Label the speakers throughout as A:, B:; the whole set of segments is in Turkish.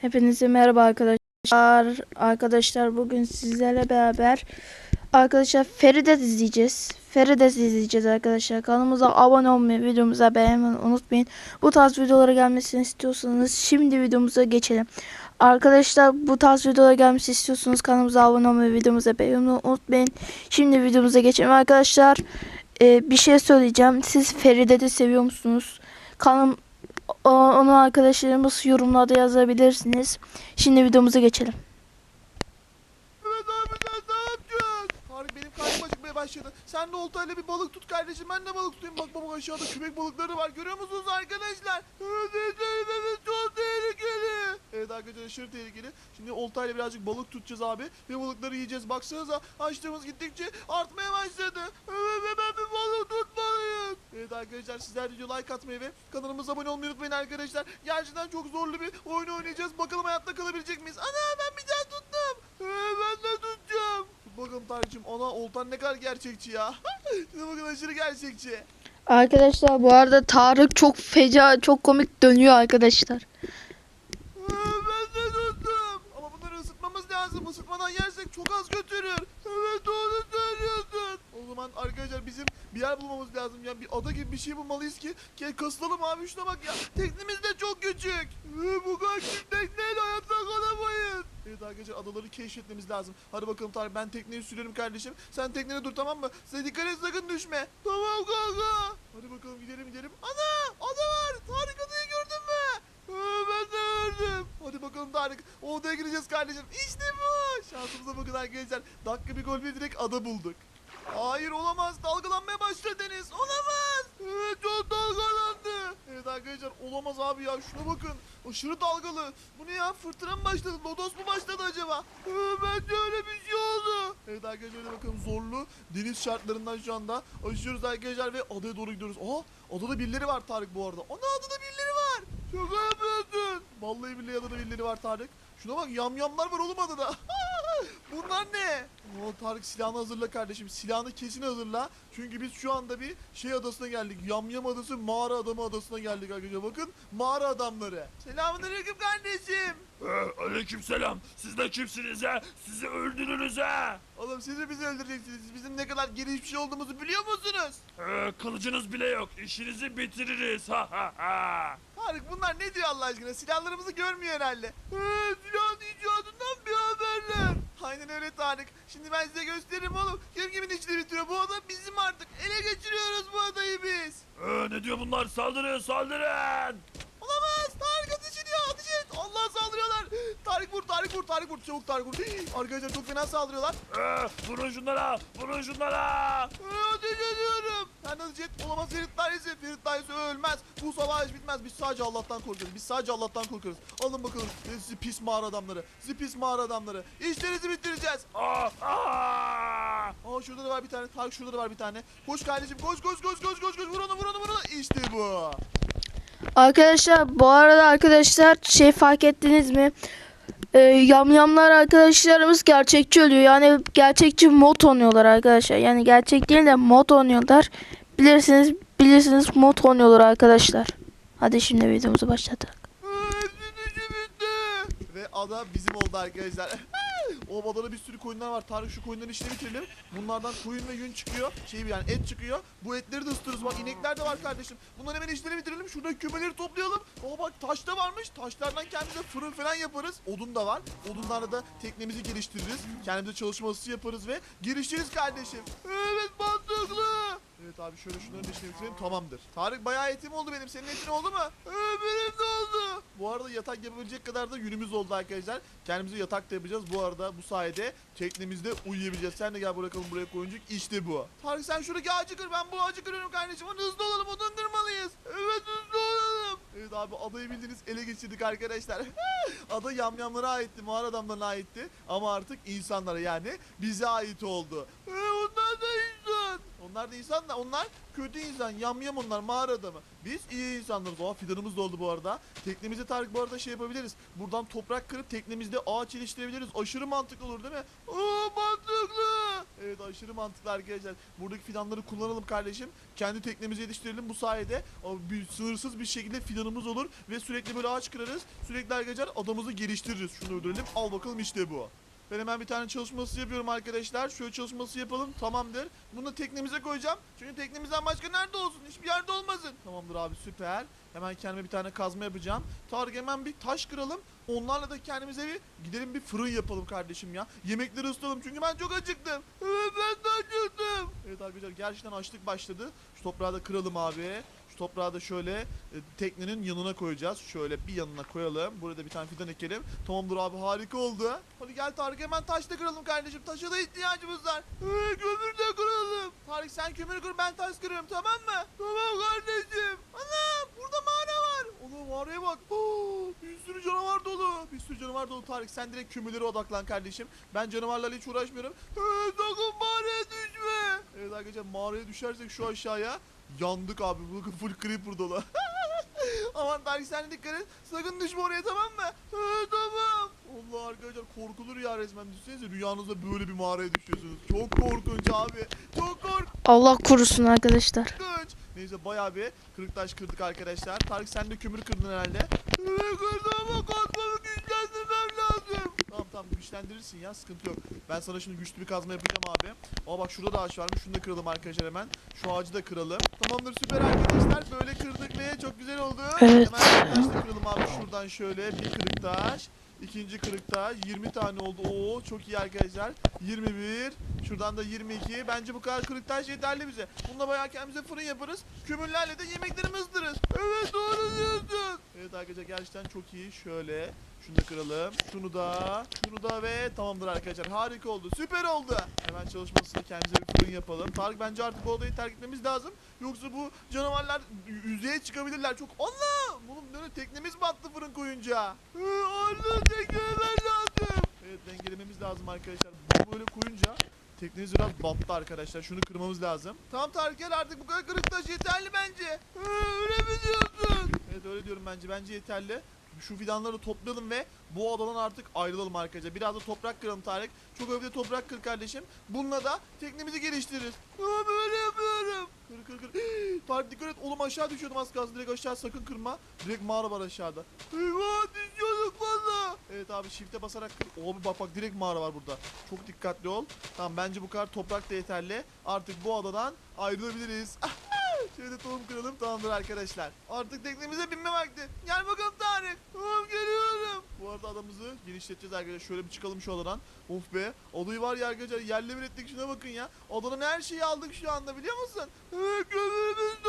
A: Hepinize merhaba arkadaşlar. Arkadaşlar bugün sizlerle beraber arkadaşlar Feridet izleyeceğiz. Feridet izleyeceğiz arkadaşlar. Kanalımıza abone olmayı, videomuza beğenmeyi unutmayın. Bu tarz videolara gelmesini istiyorsanız şimdi videomuza geçelim. Arkadaşlar bu tarz videolara gelmesi istiyorsanız kanalımıza abone olmayı, videomuza beğenmeyi unutmayın. Şimdi videomuza geçelim arkadaşlar. Ee, bir şey söyleyeceğim. Siz Feridet'i seviyor musunuz? Kanalım onu arkadaşlarımız yorumlarda yazabilirsiniz. Şimdi videomuza geçelim.
B: Evet benim karnım başladı. Sen de oltayla bir balık tut kardeşim. Ben de balık tutayım. Bak baba aşağıda köpek balıkları var. Görüyor musunuz arkadaşlar? Evet çok tehlikeli. Evet arkadaşlar aşırı tehlikeli. Şimdi oltayla birazcık balık tutacağız abi. Ve balıkları yiyeceğiz. Baksanıza açlığımız gittikçe artmaya başladı. Evet ve ben bir balık tutmalıyım. Evet arkadaşlar sizler de video like atmayı ve kanalımıza abone olmayı unutmayın arkadaşlar. Gerçekten çok zorlu bir oyun oynayacağız. Bakalım hayatta kalabilecek miyiz? Ana ben bir tane tuttum. Ee, ben de tutacağım. Tut bakalım Tarık'cığım. Ana oltan ne kadar gerçekçi ya. Şuna bakın aşırı gerçekçi.
A: Arkadaşlar bu arada Tarık çok feca, çok komik dönüyor arkadaşlar.
B: Ee, ben de tuttum. Ama bunları ısıtmamız lazım. Isıtmadan yersek çok az götürür. Evet doğru söylüyorsun. O zaman arkadaşlar bizim bir yer bulmamız lazım ya. Bir ada gibi bir şey bulmalıyız ki. Gel kasılalım abi şuna bak ya. Teknemiz de çok küçük. Bu kadar küçük tekneyle hayatta kalamayız. Evet arkadaşlar adaları keşfetmemiz lazım. Hadi bakalım Tarık ben tekneyi sürerim kardeşim. Sen teknede dur tamam mı? Sen dikkat et sakın düşme. Tamam kanka. Hadi bakalım gidelim gidelim. Ana ada var. Tarık adayı gördün mü? Ben de gördüm. Hadi bakalım Tarık. Odaya gireceğiz kardeşim. İşte bu. Şansımıza bakın arkadaşlar. Dakika bir gol bir direkt ada bulduk. Hayır olamaz. Dalgalanmaya başladı deniz. Olamaz. Evet çok dalgalandı. Evet arkadaşlar olamaz abi ya. Şuna bakın. Aşırı dalgalı. Bu ne ya? Fırtına mı başladı? Lodos mu başladı acaba? Ee, bence öyle bir şey oldu. Evet arkadaşlar öyle bakın zorlu deniz şartlarından şu anda aşıyoruz arkadaşlar ve adaya doğru gidiyoruz. Aa adada birileri var Tarık bu arada. Ana adada birileri var. Şaka yapıyorsun. Vallahi billahi adada birileri var Tarık. Şuna bak yamyamlar var oğlum adada. Bunlar ne? Oo, Tarık silahını hazırla kardeşim. Silahını kesin hazırla. Çünkü biz şu anda bir şey adasına geldik. Yamyam adası mağara adamı adasına geldik arkadaşlar. Bakın mağara adamları. Selamünaleyküm kardeşim.
C: Ee, aleykümselam. Siz de kimsiniz ha? Sizi öldürürüz ha.
B: Oğlum siz de bizi öldüreceksiniz. Siz Bizim ne kadar gelişmiş olduğumuzu biliyor musunuz?
C: Ee, kılıcınız bile yok. İşinizi bitiririz. Ha ha ha.
B: Tarık bunlar ne diyor Allah aşkına? Silahlarımızı görmüyor herhalde. Eee Aynen öyle Tarık. Şimdi ben size gösteririm oğlum. Kim kimin içini bitiriyor. Bu ada bizim artık. Ele geçiriyoruz bu adayı biz.
C: Ee, ne diyor bunlar? Saldırın saldırın.
B: Vur, Tarık vur, Tarık vur. Çabuk Tarık vur. Arkadaşlar çok fena saldırıyorlar.
C: Ee, vurun şunlara. Vurun şunlara.
B: Ee, ateş ediyorum. Sen de ateş et. Olamaz Ferit Dairesi. Ferit Dairesi ölmez. Bu savaş bitmez. Biz sadece Allah'tan korkarız. Biz sadece Allah'tan korkarız. Alın bakalım. Sizi pis mağara adamları. Sizi pis mağara adamları. İşlerinizi bitireceğiz.
C: Aa, aa.
B: Aa şurada da var bir tane. Tarık şurada da var bir tane. Koş kardeşim koş koş koş koş koş koş. Vur onu vur onu vur onu. İşte bu.
A: Arkadaşlar bu arada arkadaşlar şey fark ettiniz mi? Ee, yamyamlar arkadaşlarımız gerçekçi ölüyor. Yani gerçekçi mod oynuyorlar arkadaşlar. Yani gerçek değil de mod oynuyorlar. Bilirsiniz bilirsiniz mod oynuyorlar arkadaşlar. Hadi şimdi videomuzu başlatalım.
B: Ve ada bizim oldu arkadaşlar. o adada bir sürü koyunlar var. Tarık şu koyunların işini bitirelim. Bunlardan koyun ve yün çıkıyor. Şey yani et çıkıyor. Bu etleri de ısıtırız. Bak inekler de var kardeşim. Bunların hemen işlerini bitirelim. Şuradaki kümeleri toplayalım. Aa bak taş da varmış. Taşlardan kendimize fırın falan yaparız. Odun da var. Odunlarla da teknemizi geliştiririz. Kendimize çalışma ısısı yaparız ve geliştiririz kardeşim. Evet mantıklı. Evet abi şöyle şunların da bitirelim tamamdır. Tarık bayağı etim oldu benim. Senin etin oldu mu? Evet benim de oldu. Bu arada yatak yapabilecek kadar da yünümüz oldu arkadaşlar. Kendimize yatak da yapacağız. Bu arada bu sayede teknemizde uyuyabileceğiz. Sen de gel bırakalım buraya koyuncuk. İşte bu. Tarık sen şuradaki ağacı kır. Ben bu ağacı kırıyorum kardeşim. Hızlı olalım. Odun. Evet hızlı olalım. Evet abi adayı bildiğiniz ele geçirdik arkadaşlar. Ada yamyamlara aitti. Mağara adamlarına aitti. Ama artık insanlara yani bize ait oldu. Onlar da insan. Da onlar kötü insan. Yamyam onlar mağara adamı. Biz iyi insanlarız. Aa fidanımız da oldu bu arada. Teknemizde Tarık bu arada şey yapabiliriz. Buradan toprak kırıp teknemizde ağaç iliştirebiliriz. Aşırı mantıklı olur değil mi? Aa mantıklı. Evet aşırı mantıklı arkadaşlar. Buradaki fidanları kullanalım kardeşim. Kendi teknemizi yetiştirelim. Bu sayede bir, sınırsız bir şekilde fidanımız olur. Ve sürekli böyle ağaç kırarız. Sürekli arkadaşlar adamımızı geliştiririz. Şunu öldürelim. Al bakalım işte bu. Ben hemen bir tane çalışması yapıyorum arkadaşlar. Şöyle çalışması yapalım. Tamamdır. Bunu da teknemize koyacağım. Çünkü teknemizden başka nerede olsun? Hiçbir yerde olmasın. Tamamdır abi süper. Hemen kendime bir tane kazma yapacağım. Tarık hemen bir taş kıralım. Onlarla da kendimize bir gidelim bir fırın yapalım kardeşim ya. Yemekleri ısıtalım çünkü ben çok acıktım. Evet ben de acıktım. Evet arkadaşlar gerçekten açlık başladı. Şu toprağı da kıralım abi. Toprağı da şöyle e, teknenin yanına koyacağız. Şöyle bir yanına koyalım. Burada bir tane fidan ekelim. Tamamdır abi harika oldu. Hadi gel Tarık hemen taş da kıralım kardeşim. Taşa da ihtiyacımız var. Ee, kömür de kıralım. Tarık sen kömür kır ben taş kırıyorum tamam mı? Tamam kardeşim. Ana burada mağara var. Oğlum mağaraya bak. Oo, bir sürü canavar dolu. Bir sürü canavar dolu Tarık. Sen direkt kömürlere odaklan kardeşim. Ben canavarlarla hiç uğraşmıyorum. Ee, sakın mağaraya. Evet arkadaşlar mağaraya düşersek şu aşağıya yandık abi. Bakın full creeper dolu. Aman Tarık sen dikkat et. Sakın düşme oraya tamam mı? Ee, tamam. Allah arkadaşlar korkulur ya resmen. Düşünsenize rüyanızda böyle bir mağaraya düşüyorsunuz. Çok korkunç abi. Çok korkunç.
A: Allah korusun arkadaşlar.
B: Korkunç. Neyse bayağı bir kırık taş kırdık arkadaşlar. Tarık sen de kömür kırdın herhalde. Evet kırdım ama güçlendirmem lazım. Tamam güçlendirirsin ya sıkıntı yok. Ben sana şimdi güçlü bir kazma yapacağım abi. Aa bak şurada da ağaç varmış. Şunu da kıralım arkadaşlar hemen. Şu ağacı da kıralım. Tamamdır süper arkadaşlar. Böyle kırdık ve çok güzel oldu.
A: Evet.
B: Hemen taş da kıralım abi şuradan şöyle. Bir kırık taş. İkinci kırıkta 20 tane oldu. Oo çok iyi arkadaşlar. 21. Şuradan da 22. Bence bu kadar kırık yeterli bize. Bununla bayağı kendimize fırın yaparız. Kömürlerle de yemeklerimizi ısıtırız. Evet doğru diyorsun. Evet arkadaşlar gerçekten çok iyi. Şöyle şunu da kıralım. Şunu da. Şunu da ve tamamdır arkadaşlar. Harika oldu. Süper oldu. Hemen çalışmasını kendimize bir fırın yapalım. Tarık bence artık bu odayı terk etmemiz lazım. Yoksa bu canavarlar yüzeye çıkabilirler. Çok Allah! Bunun böyle teknemiz battı fırın koyunca. Allah tekneler lazım. Evet dengelememiz lazım arkadaşlar. Böyle koyunca teknemiz biraz battı arkadaşlar. Şunu kırmamız lazım. Tamam Tarık artık bu kadar kırık taş yeterli bence. Ee, öyle mi diyorsun? Evet öyle diyorum bence. Bence yeterli. Şu fidanları toplayalım ve bu odadan artık ayrılalım arkadaşlar. Biraz da toprak kıralım Tarık. Çok öyle toprak kır kardeşim. Bununla da teknemizi geliştiririz. Aa, böyle yapıyorum. Kır kır kır. Tarık dikkat et. Oğlum aşağı düşüyordum az kalsın. Direkt aşağı sakın kırma. Direkt mağara var aşağıda. Eyvah. Evet abi shift'e basarak bir bak bak direkt mağara var burada. Çok dikkatli ol. Tamam bence bu kadar toprak da yeterli. Artık bu adadan ayrılabiliriz. Şöyle tohum kıralım tamamdır arkadaşlar. Artık teknemize binme vakti. Gel bakalım Tarık. Tamam geliyorum. Bu arada adamızı genişleteceğiz arkadaşlar. Şöyle bir çıkalım şu adadan. Of be. Odayı var ya arkadaşlar yerle bir ettik şuna bakın ya. Odanın her şeyi aldık şu anda biliyor musun? Evet kömürümüz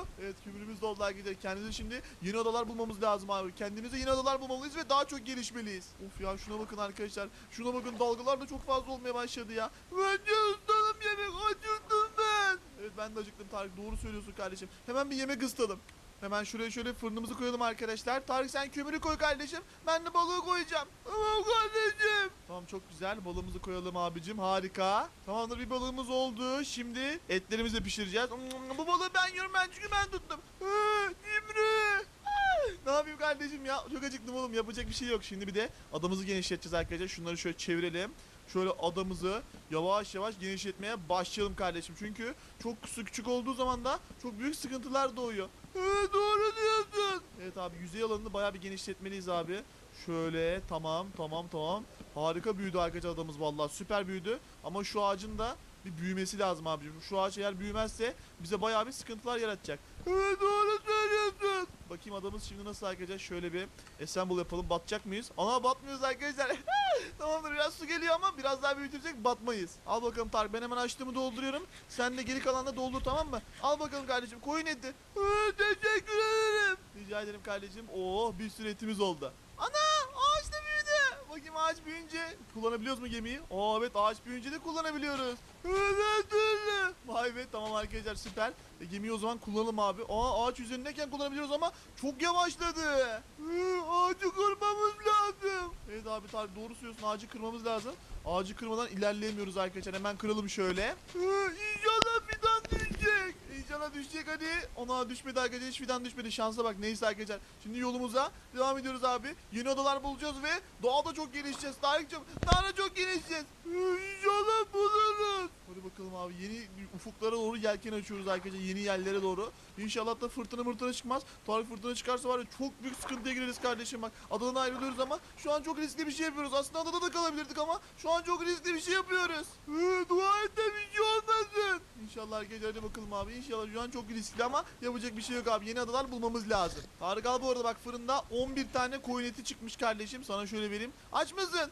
B: doldu. Evet kömürümüz doldu arkadaşlar. Kendimize şimdi yeni odalar bulmamız lazım abi. Kendimize yeni odalar bulmalıyız ve daha çok gelişmeliyiz. Of ya şuna bakın arkadaşlar. Şuna bakın dalgalar da çok fazla olmaya başladı ya. Bence ısıtalım yemek. Acıktım ben. Evet ben de acıktım Tarık. Doğru söylüyorsun kardeşim. Hemen bir yemek ısıtalım. Hemen şuraya şöyle fırınımızı koyalım arkadaşlar. Tarık sen kömürü koy kardeşim. Ben de balığı koyacağım. Tamam kardeşim. Tamam çok güzel. Balığımızı koyalım abicim. Harika. Tamamdır bir balığımız oldu. Şimdi etlerimizi de pişireceğiz. Bu balığı ben yiyorum ben çünkü ben tuttum. Ee, İmri. Ne yapayım kardeşim ya? Çok acıktım oğlum. Yapacak bir şey yok. Şimdi bir de adamızı genişleteceğiz arkadaşlar. Şunları şöyle çevirelim. Şöyle adamızı yavaş yavaş genişletmeye başlayalım kardeşim. Çünkü çok küçük olduğu zaman da çok büyük sıkıntılar doğuyor. Evet doğru diyorsun. Evet abi yüzey alanını bayağı bir genişletmeliyiz abi. Şöyle tamam tamam tamam. Harika büyüdü arkadaşlar adamız vallahi süper büyüdü. Ama şu ağacın da bir büyümesi lazım abicim. Şu ağaç eğer büyümezse bize bayağı bir sıkıntılar yaratacak. Evet doğru söylüyorsun. Bakayım adamız şimdi nasıl arkadaşlar şöyle bir assemble yapalım. Batacak mıyız? Ana batmıyoruz arkadaşlar. Tamamdır biraz su geliyor ama biraz daha büyütürsek batmayız. Al bakalım Tarık ben hemen açtığımı dolduruyorum. Sen de geri kalanla doldur tamam mı? Al bakalım kardeşim koyun eti. Teşekkür ederim. Rica ederim kardeşim. Oo bir sürü etimiz oldu. Ana ağaç da büyüdü. Bakayım ağaç büyüyünce kullanabiliyoruz mu gemiyi? Aa evet ağaç büyüyünce de kullanabiliyoruz. Evet öyle. Vay be tamam arkadaşlar süper. E, gemiyi o zaman kullanalım abi. Aa ağaç üzerindeyken kullanabiliyoruz ama çok yavaşladı. Hı, ağacı kırmamız lazım. Evet abi Tarık doğru söylüyorsun ağacı kırmamız lazım. Ağacı kırmadan ilerleyemiyoruz arkadaşlar. Hemen kıralım şöyle. Hı, İnşallah düşecek hadi. Ona düşmedi arkadaşlar. Hiç fidan düşmedi. Şansa bak. Neyse arkadaşlar. Şimdi yolumuza devam ediyoruz abi. Yeni odalar bulacağız ve doğada çok gelişeceğiz. Tarık'cığım daha da çok gelişeceğiz. İnşallah buluruz. Hadi bakalım abi. Yeni ufuklara doğru yelken açıyoruz arkadaşlar. Yeni yerlere doğru. İnşallah da fırtına mırtına çıkmaz. Tarık fırtına çıkarsa var ya çok büyük sıkıntıya gireriz kardeşim bak. Adadan ayrılıyoruz ama şu an çok riskli bir şey yapıyoruz. Aslında adada da kalabilirdik ama şu an çok riskli bir şey yapıyoruz. Hı, dua et de bir şey olmasın. İnşallah arkadaşlar hadi bakalım abi. İnşallah şu an çok riskli ama yapacak bir şey yok abi. Yeni adalar bulmamız lazım. Tarık al bu arada bak fırında 11 tane koyun eti çıkmış kardeşim. Sana şöyle vereyim. Aç mısın?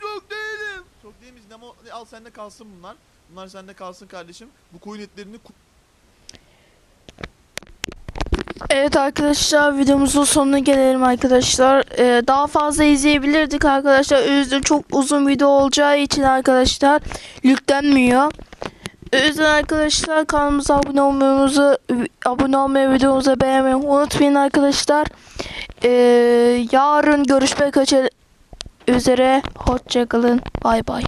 B: Çok değilim. Çok değil misin ama al sende kalsın bunlar. Bunlar sende kalsın kardeşim. Bu koyun etlerini
A: Evet arkadaşlar videomuzun sonuna gelelim arkadaşlar. Ee, daha fazla izleyebilirdik arkadaşlar. O çok uzun video olacağı için arkadaşlar yüklenmiyor. O arkadaşlar kanalımıza abone olmayı, abone olmayı, videomuzu beğenmeyi unutmayın arkadaşlar. Ee, yarın görüşmek üzere. Hoşçakalın. Bay bay.